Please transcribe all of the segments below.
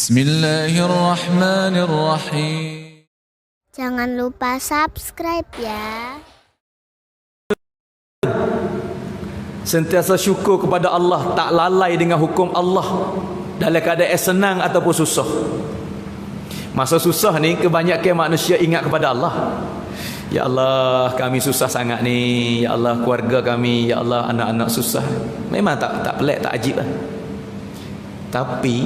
Bismillahirrahmanirrahim. Jangan lupa subscribe ya. Sentiasa syukur kepada Allah Tak lalai dengan hukum Allah. Dalam keadaan senang ataupun susah. Masa susah ni Kebanyakan manusia ingat kepada Allah. Ya Allah kami susah sangat ni. Ya Allah keluarga kami. Ya Allah anak-anak susah. Memang tak tak pelik tak ajib lah Tapi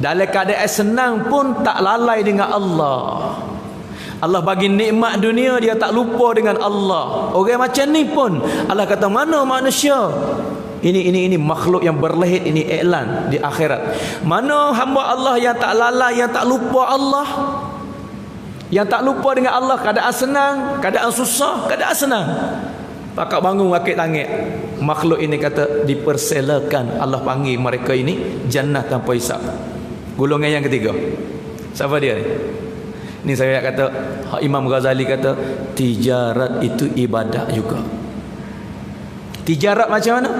Dalam keadaan senang pun Tak lalai dengan Allah Allah bagi nikmat dunia dia tak lupa dengan Allah. Orang macam ni pun Allah kata mana manusia? Ini ini ini makhluk yang berlehit ini iklan di akhirat. Mana hamba Allah yang tak lalai yang tak lupa Allah? Yang tak lupa dengan Allah keadaan senang, keadaan susah, keadaan senang. Pakak bangun wakit langit. Makhluk ini kata diperselakan Allah panggil mereka ini jannah tanpa hisap. Golongan yang ketiga. Siapa dia ni? Ni saya kata Imam Ghazali kata tijarat itu ibadah juga. Tijarat macam mana?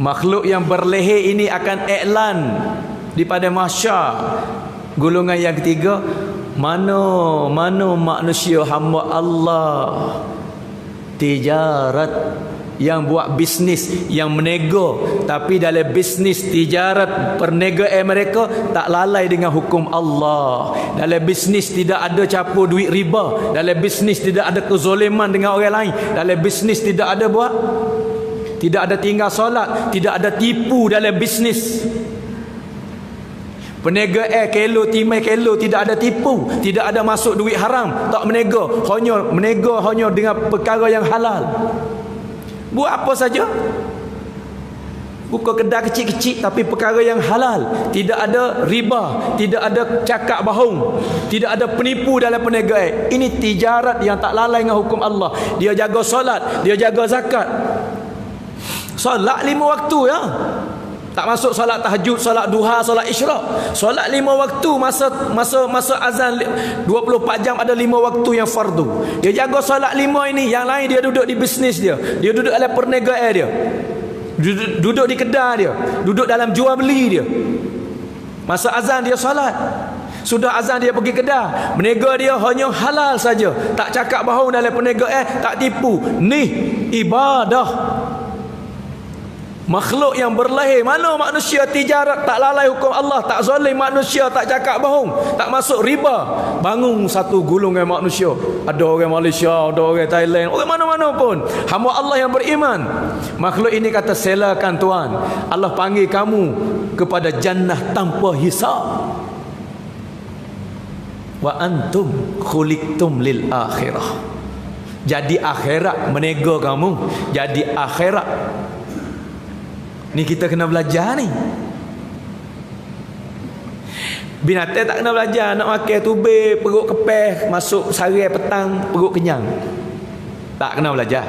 Makhluk yang berleher ini akan iklan di pada mahsyar. Golongan yang ketiga, mana mana manusia hamba Allah tijarat. Yang buat bisnis yang menego tapi dalam bisnis tijarat perniagaan mereka tak lalai dengan hukum Allah. Dalam bisnis tidak ada campur duit riba. Dalam bisnis tidak ada kezoliman dengan orang lain. Dalam bisnis tidak ada buat? Tidak ada tinggal solat. Tidak ada tipu dalam bisnis Peniaga air kelo timai kelo tidak ada tipu, tidak ada masuk duit haram, tak menega, hanya menega hanya dengan perkara yang halal. Buat apa saja? Buka kedai kecil-kecil tapi perkara yang halal. Tidak ada riba, tidak ada cakap bohong, tidak ada penipu dalam perniagaan. Ini tijarat yang tak lalai dengan hukum Allah. Dia jaga solat, dia jaga zakat. Solat lima waktu ya. Tak masuk solat tahajud, solat duha, solat isyraq. Solat lima waktu masa masa masa azan 24 jam ada lima waktu yang fardu. Dia jaga solat lima ini, yang lain dia duduk di bisnes dia. Dia duduk dalam perniagaan dia. Duduk, duduk di kedai dia. Duduk dalam jual beli dia. Masa azan dia solat. Sudah azan dia pergi kedai. Berniaga dia hanya halal saja. Tak cakap bohong dalam perniagaan, tak tipu. Ni ibadah. Makhluk yang berlahir Mana manusia tijarat Tak lalai hukum Allah Tak zalim manusia Tak cakap bohong Tak masuk riba. Bangun satu gulungan manusia. Ada orang Malaysia Ada orang Thailand Orang mana-mana pun. Hamba Allah yang beriman. Makhluk ini kata Selakan Tuhan. Allah panggil kamu Kepada jannah tanpa hisab. Wa antum khuliktum lil akhirah. Jadi akhirat Menega kamu. Jadi akhirat Ni kita kena belajar ni. Binatang tak kena belajar nak makan tubir, perut kepeh, masuk sari petang, perut kenyang. Tak kena belajar.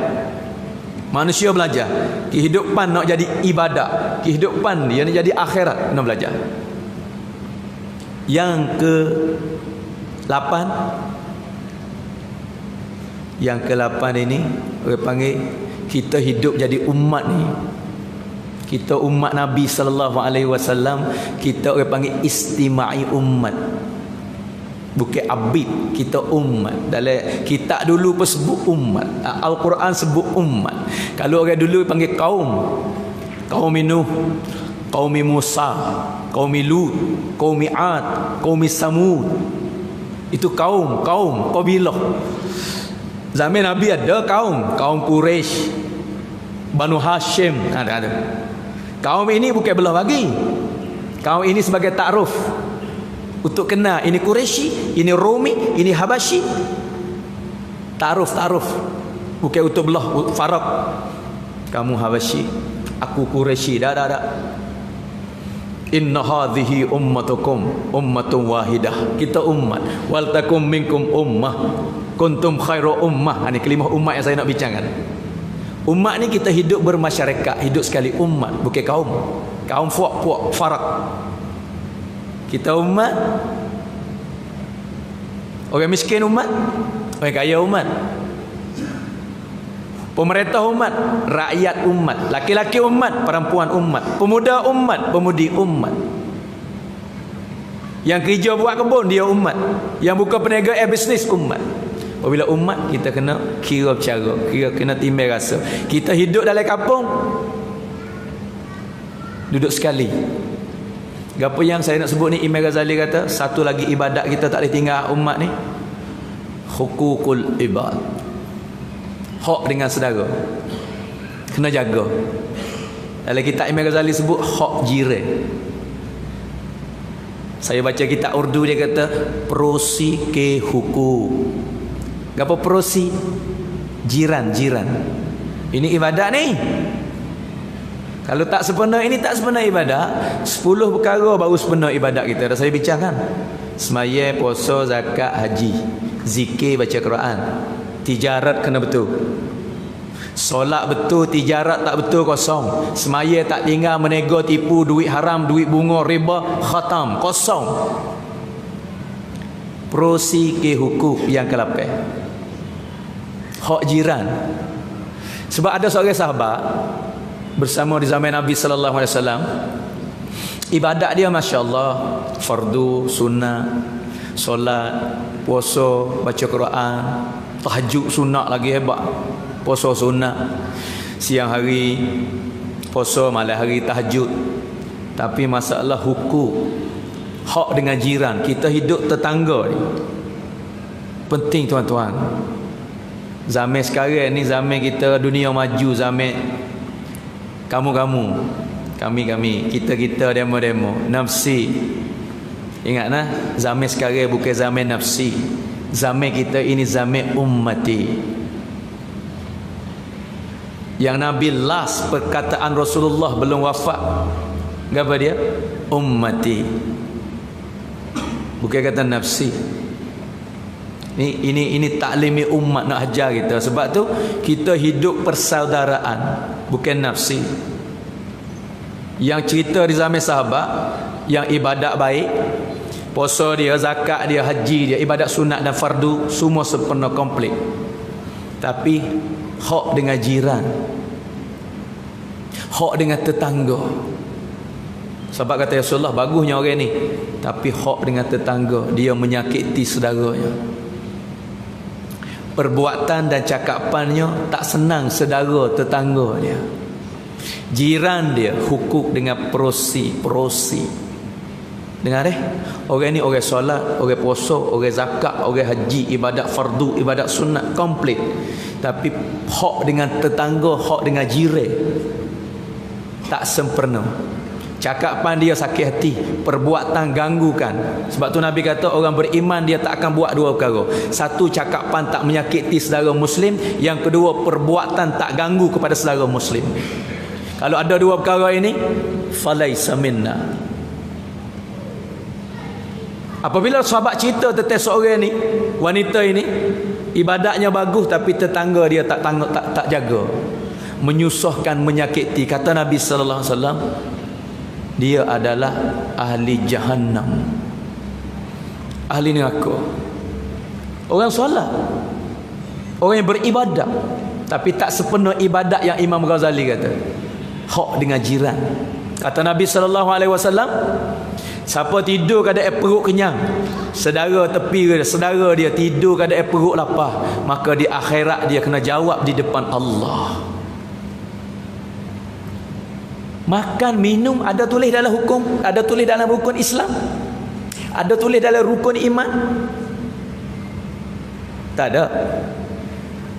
Manusia belajar. Kehidupan nak jadi ibadah. Kehidupan dia nak jadi akhirat kena belajar. Yang ke lapan Yang ke lapan ini orang panggil kita hidup jadi umat ni kita umat Nabi sallallahu alaihi wasallam kita orang panggil istimai umat. Bukan abid kita umat. Dalam kita dulu pun sebut umat. al-Quran sebut umat. Kalau orang dulu panggil kaum kaum Nuh kaum Musa kaum Lut kaum Ad kaum Samud. Itu kaum kaum kabilah. Zaman Nabi ada kaum kaum Quraisy Banu Hashim. Ada ada Kaum ini bukan belah bagi. Kaum ini sebagai takruf. Untuk kenal ini Quraisy, ini Romi, ini Habashi. Takruf, takruf. Bukan untuk belah farak. Kamu Habashi, aku Quraisy. Dah, dah, dah. Inna hadhihi ummatukum ummatun wahidah. Kita umat. Wal takum minkum ummah. Kuntum khairu ummah. Ini kelimah umat yang saya nak bincangkan. Umat ni kita hidup bermasyarakat, hidup sekali umat, bukan kaum. Kaum puak-puak farak. Kita umat Orang miskin umat, orang kaya umat. Pemerintah umat, rakyat umat, laki-laki umat, perempuan umat, pemuda umat, pemudi umat. Yang kerja buat kebun dia umat. Yang buka perniagaan eh, bisnes umat. Apabila umat kita kena kira bercara, kira kena timbang rasa. Kita hidup dalam kampung duduk sekali. Gapo yang saya nak sebut ni Imam Ghazali kata satu lagi ibadat kita tak boleh tinggal umat ni. Hukukul ibad. Hak dengan saudara. Kena jaga. Dalam kitab Imam Ghazali sebut hak jiran. Saya baca kitab Urdu dia kata prosi ke hukum. Gapo prosi? Jiran, jiran. Ini ibadat ni. Kalau tak sempurna ini tak sempurna ibadat. Sepuluh perkara baru sempurna ibadat kita. Dah saya bincangkan. Semaya, puasa, zakat, haji. Zikir, baca Quran. Tijarat kena betul. Solat betul, tijarat tak betul kosong. Semaya tak tinggal menego tipu duit haram, duit bunga, riba, khatam, kosong. Prosi ke hukum yang ke-8. Hak jiran. Sebab ada seorang sahabat bersama di zaman Nabi sallallahu alaihi wasallam ibadat dia masya-Allah fardu sunnah solat puasa baca Quran tahajud sunat lagi hebat. Puasa sunat siang hari puasa malam hari tahajud. Tapi masalah hukum hak dengan jiran kita hidup tetangga ni. Penting tuan-tuan zaman sekarang ni zaman kita dunia maju zaman kamu-kamu. Kami-kami kita-kita demo-demo. Nafsi. Ingatlah zaman sekarang bukan zaman nafsi. Zaman kita ini zaman ummati. Yang Nabi last perkataan Rasulullah belum wafat. Apa dia? Ummati. Bukan kata nafsi ini ini ini taklimi umat nak ajar kita. Sebab tu kita hidup persaudaraan, bukan nafsi. Yang cerita di zaman sahabat yang ibadat baik, puasa dia, zakat dia, haji dia, ibadat sunat dan fardu semua sempurna komplit. Tapi hak dengan jiran. Hak dengan tetangga. Sebab kata Rasulullah bagusnya orang ni, tapi hak dengan tetangga, dia menyakiti saudaranya perbuatan dan cakapannya tak senang sedara tetangga dia jiran dia hukuk dengan prosi prosi. Dengar eh? Orang ni orang solat orang puasa orang zakat orang haji ibadat fardu ibadat sunat komplit. Tapi hak dengan tetangga hak dengan jiran tak sempurna Cakapan dia sakit hati Perbuatan ganggukan. Sebab tu Nabi kata orang beriman dia tak akan buat dua perkara. Satu cakapan tak menyakiti saudara muslim. Yang kedua perbuatan tak ganggu kepada saudara muslim. Kalau ada dua perkara ini Falaisa minna. Apabila sahabat cerita tentang seorang ni Wanita ini Ibadatnya bagus tapi tetangga dia tak tangguh, tak, tak jaga. Menyusahkan, menyakiti. Kata Nabi Sallallahu Alaihi Wasallam dia adalah ahli jahannam. Ahli neraka. Orang solat. Orang yang beribadat tapi tak sepenuh ibadat yang Imam Ghazali kata. Hak dengan jiran. Kata Nabi sallallahu alaihi wasallam siapa tidur kada perut kenyang saudara tepi dia saudara dia tidur kada perut lapar maka di akhirat dia kena jawab di depan Allah Makan, minum ada tulis dalam hukum, ada tulis dalam rukun Islam. Ada tulis dalam rukun iman. Tak ada.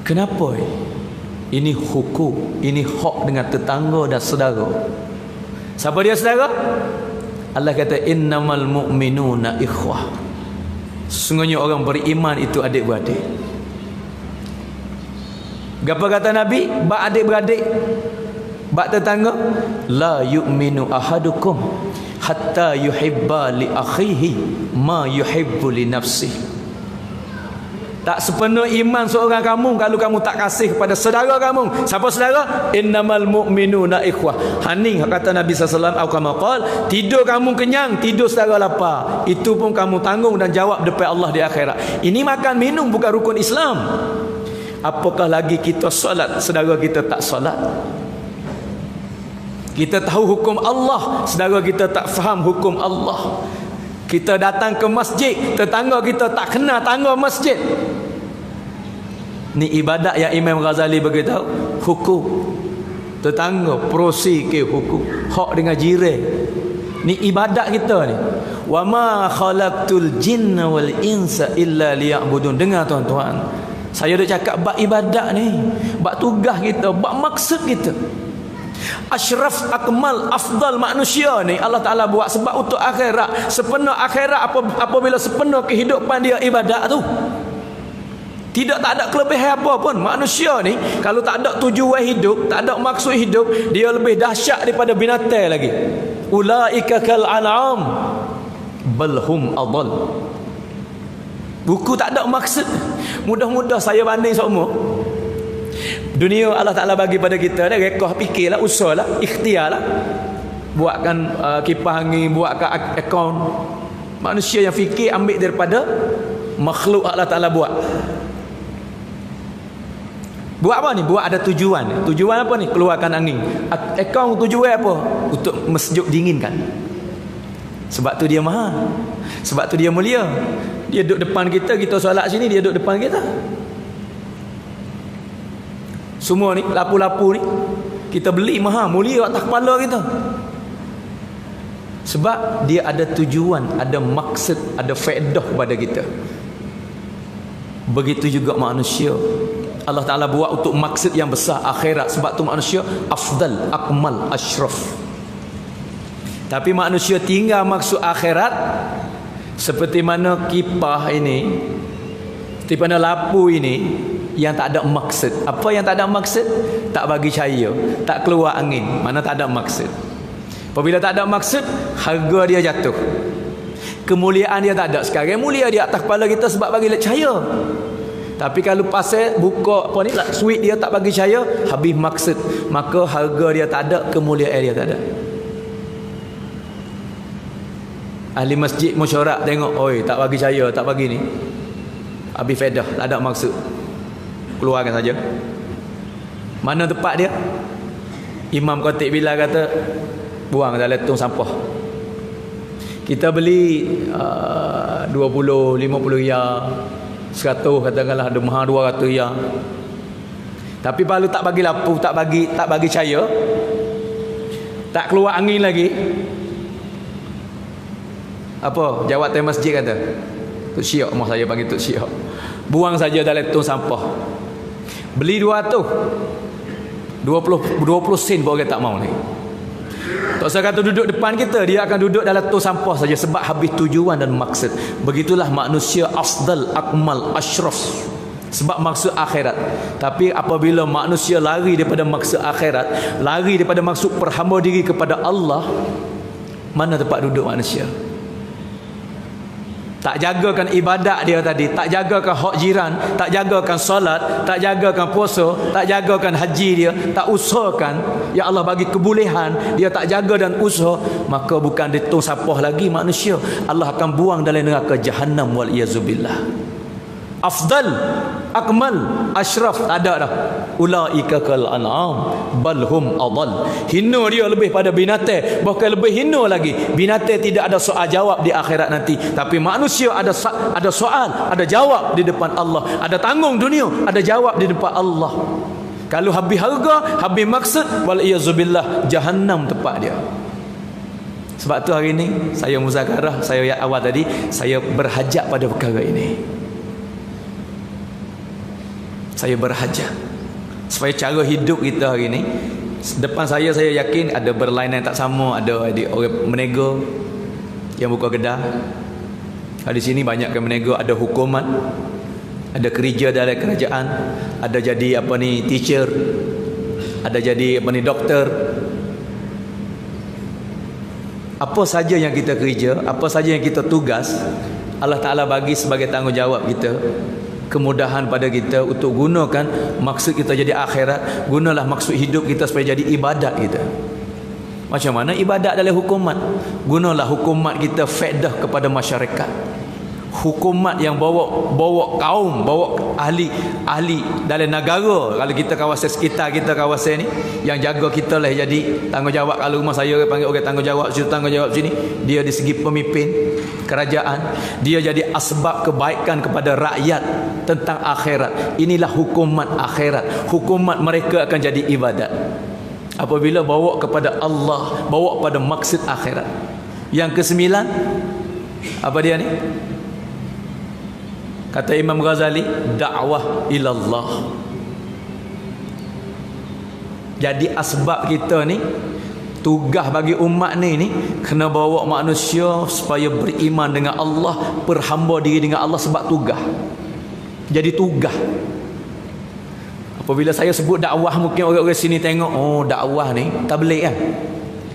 Kenapa? Ini hukum, ini hak dengan tetangga dan saudara. Siapa dia saudara? Allah kata innamal mu'minuna ikhwah. Sesungguhnya orang beriman itu adik-beradik. Apa kata Nabi? Ba adik-beradik Bak tetangga la yu'minu ahadukum hatta yuhibba li akhihi ma yuhibbu li nafsihi tak sepenuh iman seorang kamu kalau kamu tak kasih kepada saudara kamu. Siapa saudara? Innamal mu'minuna ikhwah. Haning kata Nabi sallallahu alaihi wasallam tidur kamu kenyang, tidur saudara lapar. Itu pun kamu tanggung dan jawab depan Allah di akhirat. Ini makan minum bukan rukun Islam. Apakah lagi kita solat saudara kita tak solat? Kita tahu hukum Allah, saudara kita tak faham hukum Allah. Kita datang ke masjid, tetangga kita tak kenal tangga masjid. Ni ibadat yang Imam Ghazali beritahu, hukum. Tetangga prosi ke hukum, hak dengan jiran. Ni ibadat kita ni. Wa ma khalaqtul jinna wal insa illa liya'budun. Dengar tuan-tuan. Saya dah cakap bab ibadat ni, bab tugas kita, bab maksud kita. Ashraf akmal afdal manusia ni Allah Taala buat sebab untuk akhirat. Sepenuh akhirat apa apabila sepenuh kehidupan dia ibadat tu. Tidak tak ada kelebihan apa pun. Manusia ni kalau tak ada tujuan hidup, tak ada maksud hidup, dia lebih dahsyat daripada binatang lagi. Ulaika kal an'am bal hum adall. Buku tak ada maksud. Mudah-mudah saya banding semua. Dunia Allah Ta'ala bagi pada kita dah rekoh fikirlah, usahlah, ikhtiarlah. Buatkan uh, kipas angin, buatkan akaun. Manusia yang fikir ambil daripada makhluk Allah Ta'ala buat. Buat apa ni? Buat ada tujuan. Tujuan apa ni? Keluarkan angin. Akaun tujuan apa? Untuk mesjuk dinginkan. Sebab tu dia maha. Sebab tu dia mulia. Dia duduk depan kita, kita solat sini, dia duduk depan kita. Semua ni lapu-lapu ni kita beli mahal mulia atas kepala kita. Sebab dia ada tujuan, ada maksud, ada faedah pada kita. Begitu juga manusia. Allah Taala buat untuk maksud yang besar akhirat sebab tu manusia afdal, akmal, ashraf. Tapi manusia tinggal maksud akhirat seperti mana kipah ini seperti mana lapu ini yang tak ada maksud. Apa yang tak ada maksud? Tak bagi cahaya, tak keluar angin. Mana tak ada maksud. Apabila tak ada maksud, harga dia jatuh. Kemuliaan dia tak ada. Sekarang mulia dia atas kepala kita sebab bagi cahaya. Tapi kalau pasal buka apa ni lah, switch dia tak bagi cahaya, habis maksud. Maka harga dia tak ada, kemuliaan dia tak ada. Ahli masjid mesyuarat tengok, oi tak bagi cahaya, tak bagi ni. Habis fedah, tak ada maksud keluarkan saja. Mana tempat dia? Imam Khatib Bilal kata buang dalam tong sampah. Kita beli uh, 20 50 ya 100 katakanlah ada mahal 200 ya tapi kalau tak bagi lampu tak bagi tak bagi cahaya tak keluar angin lagi. Apa? Jawatan masjid kata Tok Syiok mak saya panggil Tok Syiok buang saja dalam tong sampah Beli 200 20 20 sen pun orang tak mau ni. Tak usah kata duduk depan kita, dia akan duduk dalam tong sampah saja sebab habis tujuan dan maksud. Begitulah manusia afdal, akmal, ashraf. Sebab maksud akhirat. Tapi apabila manusia lari daripada maksud akhirat, lari daripada maksud perhamba diri kepada Allah, mana tempat duduk manusia? Tak jagakan ibadat dia tadi, tak jagakan hak jiran, tak jagakan solat, tak jagakan puasa, tak jagakan haji dia, tak usahakan ya Allah bagi kebolehan, dia tak jaga dan usaha, maka bukan ditung sapah lagi manusia. Allah akan buang dalam neraka jahanam wal iazubillah afdal akmal ashraf ada dah. Ulaika kal an'am bal hum adall. Hina dia lebih pada binatang bahkan lebih hina lagi. Binatang tidak ada soal jawab di akhirat nanti. Tapi manusia ada ada soal ada jawab di depan Allah. Ada tanggung dunia ada jawab di depan Allah. Kalau habis harga habis maksud wal iazubillah jahannam tempat dia. Sebab tu hari ini saya muzakarah saya awal tadi saya berhajat pada perkara ini saya berhajat supaya cara hidup kita hari ini depan saya saya yakin ada berlainan tak sama ada ada orang menega yang buka kedai di sini banyak yang menega ada hukuman ada kerja dalam kerajaan ada jadi apa ni teacher ada jadi apa ni doktor. Apa saja yang kita kerja apa saja yang kita tugas Allah Ta'ala bagi sebagai tanggungjawab kita kemudahan pada kita untuk gunakan maksud kita jadi akhirat. Gunalah maksud hidup kita supaya jadi ibadat kita. Macam mana ibadat adalah hukuman gunalah hukuman kita faedah kepada masyarakat hukumat yang bawa bawa kaum bawa ahli ahli dalam negara. Kalau kita kawasan sekitar kita kawasan ni yang jaga kita lah. Jadi tanggungjawab kalau rumah saya panggil orang tanggungjawab situ tanggungjawab sini. Dia di segi pemimpin kerajaan dia jadi asbab kebaikan kepada rakyat tentang akhirat. Inilah hukumat akhirat. Hukumat mereka akan jadi ibadat. Apabila bawa kepada Allah bawa kepada maksud akhirat. Yang kesembilan apa dia ni Kata Imam Ghazali, dakwah ilallah. Jadi asbab kita ni tugas bagi umat ni ni kena bawa manusia supaya beriman dengan Allah, berhamba diri dengan Allah sebab tugas. Jadi tugas. Apabila saya sebut dakwah mungkin orang-orang sini tengok, oh dakwah ni tabligh kan.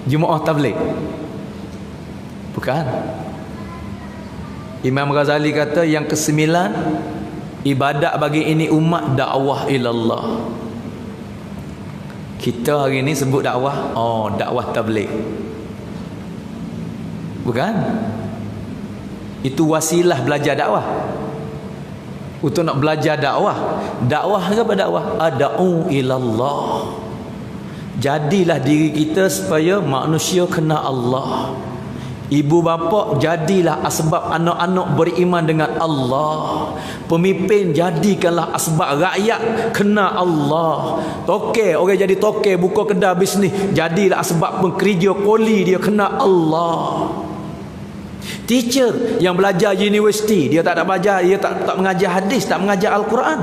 Jemaah tabligh. Bukan. Imam Ghazali kata yang kesembilan ibadat bagi ini umat dakwah ilallah. Kita hari ini sebut dakwah, oh dakwah tabligh. Bukan? Itu wasilah belajar dakwah. Untuk nak belajar dakwah. Dakwah ke apa dakwah? Ada'u ilallah. Jadilah diri kita supaya manusia kena Allah. Ibu bapa jadilah asbab anak-anak beriman dengan Allah. Pemimpin jadikanlah asbab rakyat kena Allah. Toke orang jadi toke buka kedai bisnes jadilah asbab pekerja koli dia kena Allah. Teacher yang belajar universiti dia tak ada belajar dia tak tak mengajar hadis tak mengajar al-Quran.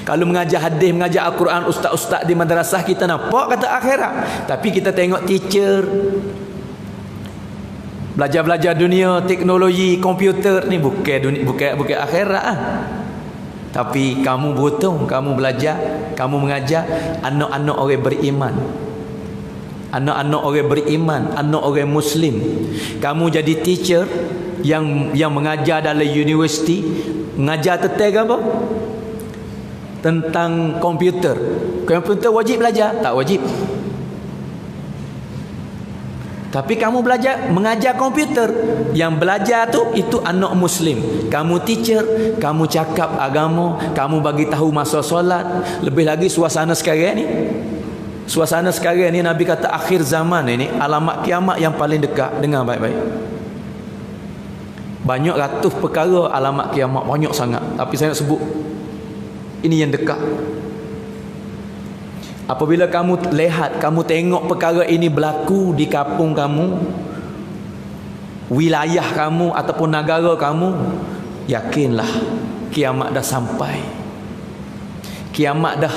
Kalau mengajar hadis, mengajar Al-Quran, ustaz-ustaz di madrasah kita nampak kata akhirat. Tapi kita tengok teacher Belajar-belajar dunia teknologi komputer ni bukan dunia, bukan bukan akhirat ah. Tapi kamu butuh kamu belajar, kamu mengajar anak-anak orang beriman. Anak-anak orang beriman, anak orang muslim. Kamu jadi teacher yang yang mengajar dalam universiti, mengajar tentang apa? Tentang komputer. Komputer wajib belajar? Tak wajib. Tapi kamu belajar mengajar komputer. Yang belajar tu itu anak muslim. Kamu teacher, kamu cakap agama, kamu bagi tahu masa solat. Lebih lagi suasana sekarang ni. Suasana sekarang ni Nabi kata akhir zaman ini alamat kiamat yang paling dekat dengan baik-baik. Banyak ratus perkara alamat kiamat banyak sangat. Tapi saya nak sebut ini yang dekat. Apabila kamu lihat, kamu tengok perkara ini berlaku di kampung kamu, wilayah kamu ataupun negara kamu, yakinlah kiamat dah sampai. Kiamat dah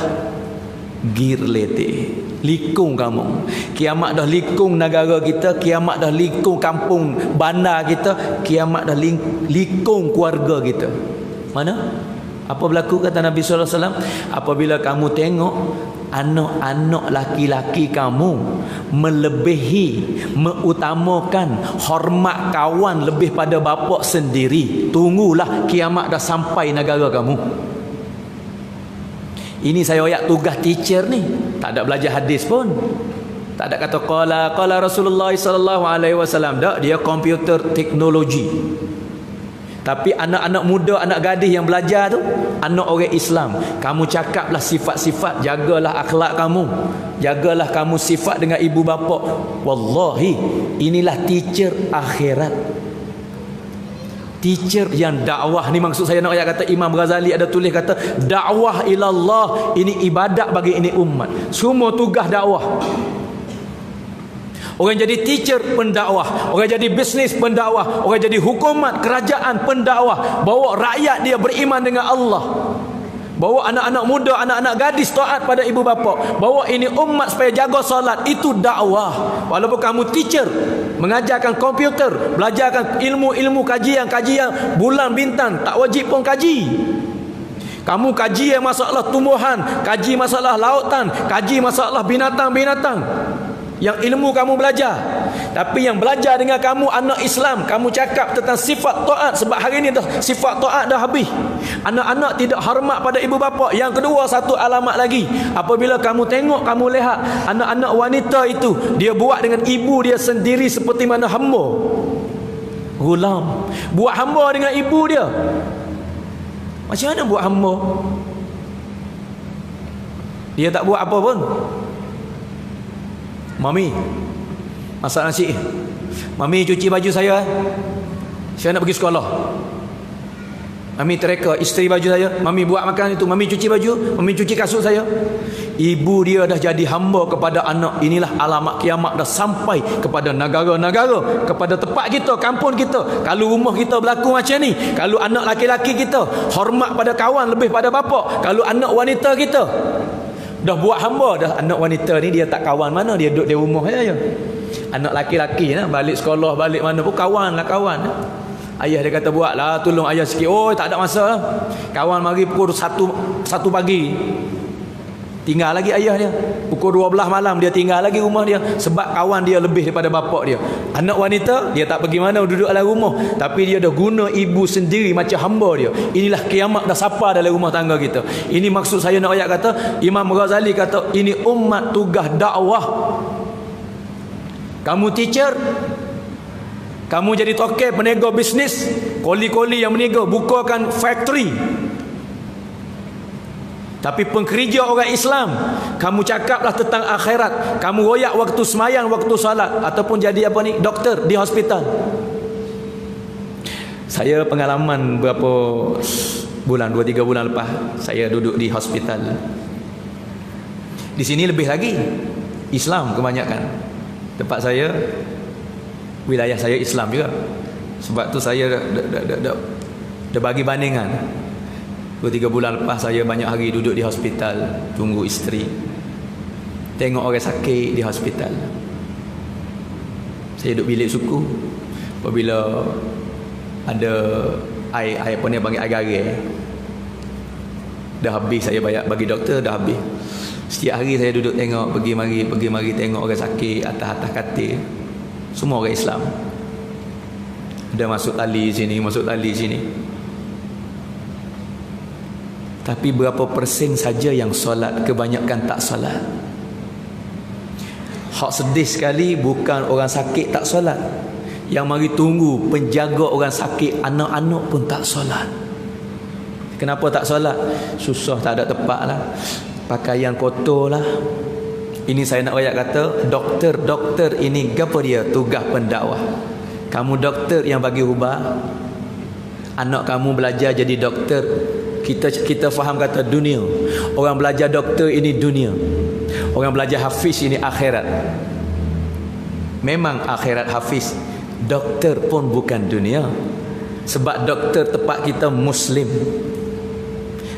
girlete. Likung kamu. Kiamat dah likung negara kita, kiamat dah likung kampung bandar kita, kiamat dah likung keluarga kita. Mana? Apa berlaku kata Nabi sallallahu alaihi wasallam? Apabila kamu tengok anak-anak laki-laki kamu melebihi mengutamakan hormat kawan lebih pada bapa sendiri tunggulah kiamat dah sampai negara kamu. Ini saya ayat tugas teacher ni. Tak ada belajar hadis pun. Tak ada kata qala qala Rasulullah sallallahu alaihi wasallam. Dak dia komputer teknologi tapi anak-anak muda, anak gadis yang belajar tu Anak orang Islam. Kamu cakaplah sifat-sifat Jagalah akhlak kamu. Jagalah kamu sifat dengan ibu bapa. Wallahi Inilah teacher akhirat. Teacher yang dakwah. Ni maksud saya nak ayat kata Imam Ghazali ada tulis kata Dakwah ilallah. Ini ibadat bagi ini umat. Semua tugas dakwah Orang jadi teacher pendakwah, orang jadi bisnes pendakwah, orang jadi hukumat kerajaan pendakwah, bawa rakyat dia beriman dengan Allah. Bawa anak-anak muda, anak-anak gadis taat pada ibu bapa. Bawa ini umat supaya jaga solat. Itu dakwah. Walaupun kamu teacher, mengajarkan komputer, belajarkan ilmu-ilmu kajian-kajian bulan bintang, tak wajib pun kaji. Kamu kaji masalah tumbuhan, kaji masalah lautan, kaji masalah binatang-binatang yang ilmu kamu belajar tapi yang belajar dengan kamu anak Islam kamu cakap tentang sifat taat sebab hari ini dah sifat taat dah habis anak-anak tidak hormat pada ibu bapa yang kedua satu alamat lagi apabila kamu tengok kamu lihat anak-anak wanita itu dia buat dengan ibu dia sendiri seperti mana hamba Gulam. Buat hamba dengan ibu dia. Macam mana buat hamba? Dia tak buat apa pun. Mami, masak nasi. Mami cuci baju saya. Saya nak pergi sekolah. Mami tereka isteri baju saya. Mami buat makan itu. Mami cuci baju. Mami cuci kasut saya. Ibu dia dah jadi hamba kepada anak. Inilah alamat kiamat dah sampai kepada negara-negara. Kepada tempat kita, kampung kita. Kalau rumah kita berlaku macam ni. Kalau anak laki-laki kita. Hormat pada kawan lebih pada bapa. Kalau anak wanita kita. Dah buat hamba dah anak wanita ni dia tak kawan mana dia duduk di rumah saja. Anak laki-laki lah balik sekolah balik mana pun kawan lah kawan. Ayah dia kata buatlah tolong ayah sikit. Oh tak ada masa lah. Kawan mari pukul satu satu pagi. Tinggal lagi ayah dia. Pukul 12 malam dia tinggal lagi rumah dia sebab kawan dia lebih daripada bapak dia. Anak wanita dia tak pergi mana duduk dalam rumah tapi dia dah guna ibu sendiri macam hamba dia. Inilah kiamat dah sapa dalam rumah tangga kita. Ini maksud saya nak ayat kata Imam Ghazali kata ini umat tugas dakwah. Kamu teacher kamu jadi toke peniaga bisnis koli-koli yang meniaga bukakan factory tapi pengkerja orang Islam Kamu cakaplah tentang akhirat. Kamu royak waktu semayang, waktu salat Ataupun jadi apa ni, doktor di hospital. Saya pengalaman berapa bulan, 2-3 bulan lepas Saya duduk di hospital. Di sini lebih lagi Islam kebanyakan. Tempat saya Wilayah saya Islam juga. Sebab tu saya dah, bagi bandingan Dua tiga bulan lepas saya banyak hari duduk di hospital Tunggu isteri. Tengok orang sakit di hospital. Saya duduk bilik suku. Apabila Ada Air, air apa ni panggil air garis Dah habis saya bayar bagi doktor Dah habis. Setiap hari saya duduk tengok Pergi mari Pergi mari tengok orang sakit Atas-atas katil. Semua orang Islam. Dia masuk tali sini Masuk tali sini tapi berapa persen saja yang solat Kebanyakan tak solat. Hak sedih sekali Bukan orang sakit tak solat. Yang mari tunggu Penjaga orang sakit Anak-anak pun tak solat. Kenapa tak solat? Susah tak ada tempat lah. Pakaian kotor lah. Ini saya nak rakyat kata Doktor-doktor ini Apa dia? Tugas pendakwah. Kamu doktor yang bagi ubah Anak kamu belajar jadi doktor kita kita faham kata dunia. Orang belajar doktor ini dunia. Orang belajar hafiz ini akhirat. Memang akhirat hafiz. Doktor pun bukan dunia. Sebab doktor tempat kita muslim.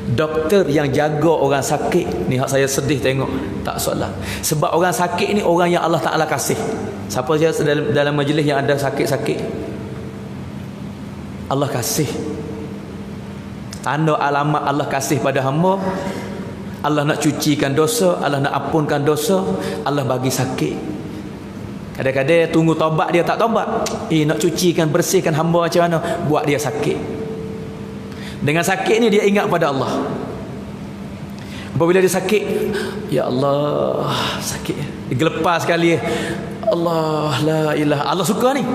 Doktor yang jaga orang sakit ni hak saya sedih tengok. Tak solat. Sebab orang sakit ni orang yang Allah Taala kasih. Siapa saja dalam, dalam majlis yang ada sakit-sakit? Allah kasih Tanda alamat Allah kasih pada hamba. Allah nak cucikan dosa Allah nak ampunkan dosa Allah bagi sakit. Kadang-kadang tunggu taubat dia tak taubat Eh nak cucikan bersihkan hamba macam mana? Buat dia sakit. Dengan sakit ni dia ingat pada Allah. Apabila dia sakit Ya Allah Sakit. Dia gelepar sekali. Allah la ilah Allah suka ni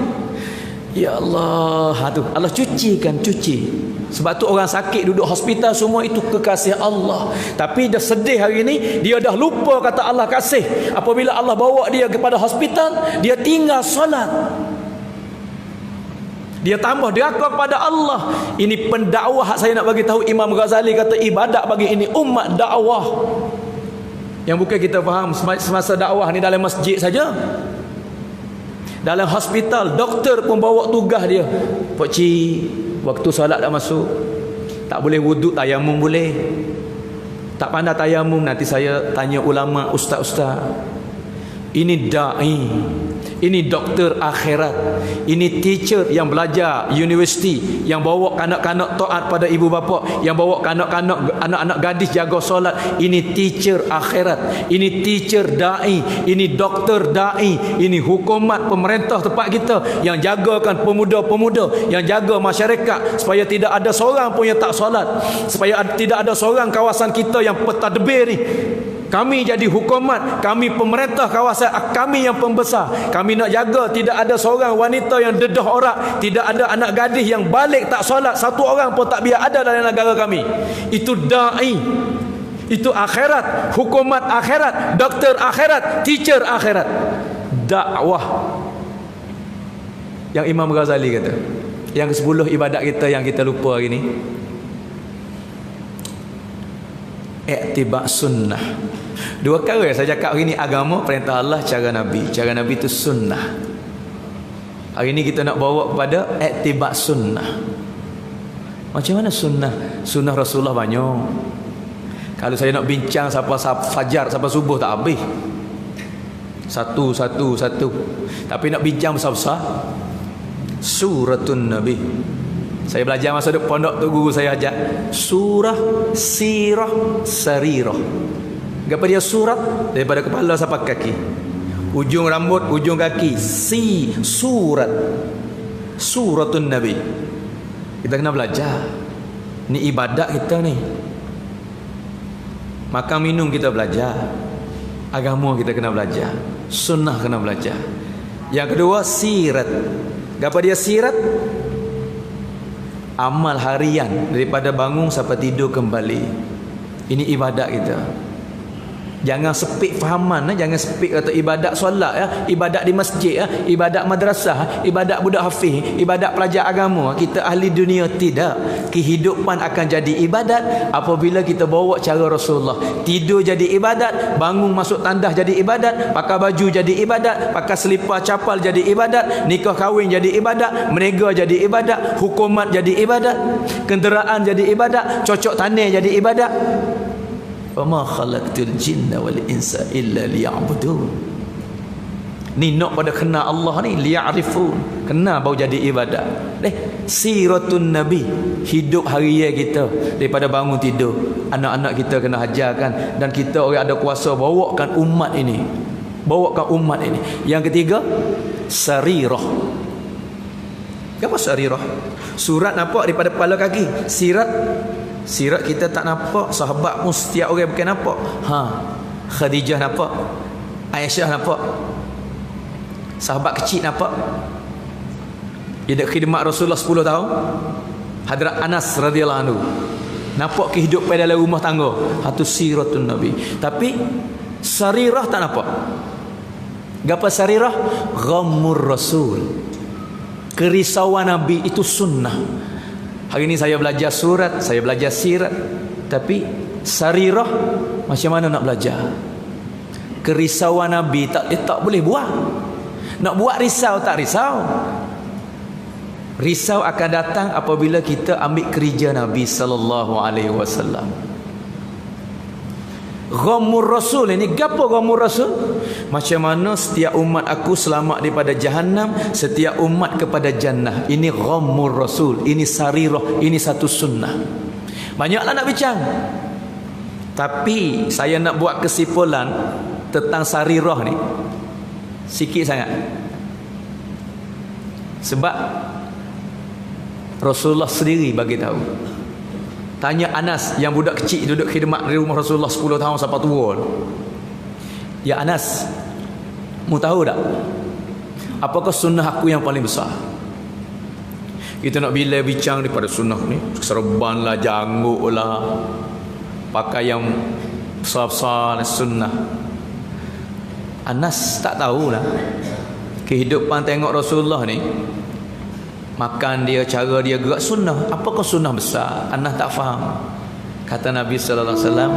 Ya Allah ha, tu. Allah cucikan cuci sebab tu orang sakit duduk hospital semua itu kekasih Allah. Tapi dia sedih hari ini, dia dah lupa kata Allah kasih. Apabila Allah bawa dia kepada hospital, dia tinggal solat. Dia tambah deraka kepada Allah. Ini pendakwah saya nak bagi tahu Imam Ghazali kata ibadat bagi ini umat dakwah. Yang bukan kita faham semasa dakwah ni dalam masjid saja. Dalam hospital doktor pun bawa tugas dia. Pak cik Waktu solat dah masuk Tak boleh wuduk tayamum boleh Tak pandai tayamum Nanti saya tanya ulama ustaz-ustaz Ini da'i ini doktor akhirat. Ini teacher yang belajar universiti, yang bawa kanak-kanak taat pada ibu bapa, yang bawa kanak-kanak anak-anak gadis jaga solat. Ini teacher akhirat. Ini teacher dai, ini doktor dai, ini hukumat pemerintah tempat kita yang jagakan pemuda-pemuda, yang jaga masyarakat supaya tidak ada seorang pun yang tak solat. Supaya tidak ada seorang kawasan kita yang petadbir ni Kami jadi hukumat, kami pemerintah kawasan, kami yang pembesar. Kami nak jaga tidak ada seorang wanita yang dedah orang, tidak ada anak gadis yang balik tak solat, satu orang pun tak biar ada dalam negara kami. Itu dai. Itu akhirat, hukumat akhirat, doktor akhirat, teacher akhirat. Dakwah. Yang Imam Ghazali kata. Yang ke-10 ibadat kita yang kita lupa hari ni. Iktibak sunnah. Dua kali saya cakap hari ni agama perintah Allah cara Nabi. Cara Nabi itu sunnah. Hari ni kita nak bawa kepada iktibak sunnah. Macam mana sunnah? Sunnah Rasulullah banyak. Kalau saya nak bincang siapa fajar siapa subuh tak habis. Satu satu satu. Tapi nak bincang besar-besar Suratun Nabi. Saya belajar masa duduk pondok tu guru saya ajar surah sirah sarirah. Apa dia surat daripada kepala sampai kaki. Ujung rambut, ujung kaki, si surat. Suratun Nabi. Kita kena belajar. Ni ibadat kita ni. Makan minum kita belajar. Agama kita kena belajar. Sunnah kena belajar. Yang kedua sirat. Apa dia sirat? Amal harian daripada bangun sampai tidur kembali. Ini ibadat kita. Jangan sepik fahaman eh? jangan sepik kata ibadat solat ya, ibadat di masjid ya, ibadat madrasah, ibadat budak hafiz, ibadat pelajar agama. Kita ahli dunia tidak. Kehidupan akan jadi ibadat apabila kita bawa cara Rasulullah. Tidur jadi ibadat, bangun masuk tandas jadi ibadat, pakai baju jadi ibadat, pakai selipar capal jadi ibadat, nikah kahwin jadi ibadat, menega jadi ibadat, hukumat jadi ibadat, kenderaan jadi ibadat, cocok tanah jadi ibadat. Wama khalaqtul jinna wal insa illa liya'budun. Ni nak pada kena Allah ni liya'rifun. Kena baru jadi ibadat. Eh, siratun nabi, hidup harian kita daripada bangun tidur. Anak-anak kita kena ajarkan dan kita orang ada kuasa bawakan umat ini. Bawakan umat ini. Yang ketiga, sarirah. Apa sarirah? Surat nampak daripada kepala kaki. Sirat Sirat kita tak nampak Sahabat pun setiap orang bukan nampak. Ha. Khadijah nampak Aisyah nampak Sahabat kecil nampak. Dia khidmat Rasulullah 10 tahun. Hadrat Anas radhiyallahu anhu. Nampak kehidupan dalam rumah tangga. Itu siratun Nabi. Tapi Sarirah tak nampak. Gapa sarirah? Ghammur Rasul. Kerisauan Nabi itu sunnah Hari ini saya belajar surat, saya belajar sirat. Tapi sarirah macam mana nak belajar? Kerisauan Nabi tak eh, tak boleh buat. Nak buat risau tak risau. Risau akan datang apabila kita ambil kerja Nabi sallallahu alaihi wasallam. Ghamur Rasul ini gapo Ghamur Rasul? Macam mana setiap umat aku selamat daripada jahanam, setiap umat kepada jannah. Ini Ghamur Rasul, ini sarirah, ini satu sunnah. Banyaklah nak bincang. Tapi saya nak buat kesimpulan tentang sarirah ni. Sikit sangat. Sebab Rasulullah sendiri bagi tahu Tanya Anas yang budak kecil duduk khidmat di rumah Rasulullah 10 tahun sampai tua. Ya Anas, mu tahu tak? Apakah sunnah aku yang paling besar? Kita nak bila bincang daripada sunnah ni, serban lah, janggut lah, pakai yang besar-besar sunnah. Anas tak tahulah. Kehidupan tengok Rasulullah ni makan dia cara dia gerak sunnah. Apakah sunnah besar? Anak tak faham. Kata Nabi sallallahu alaihi wasallam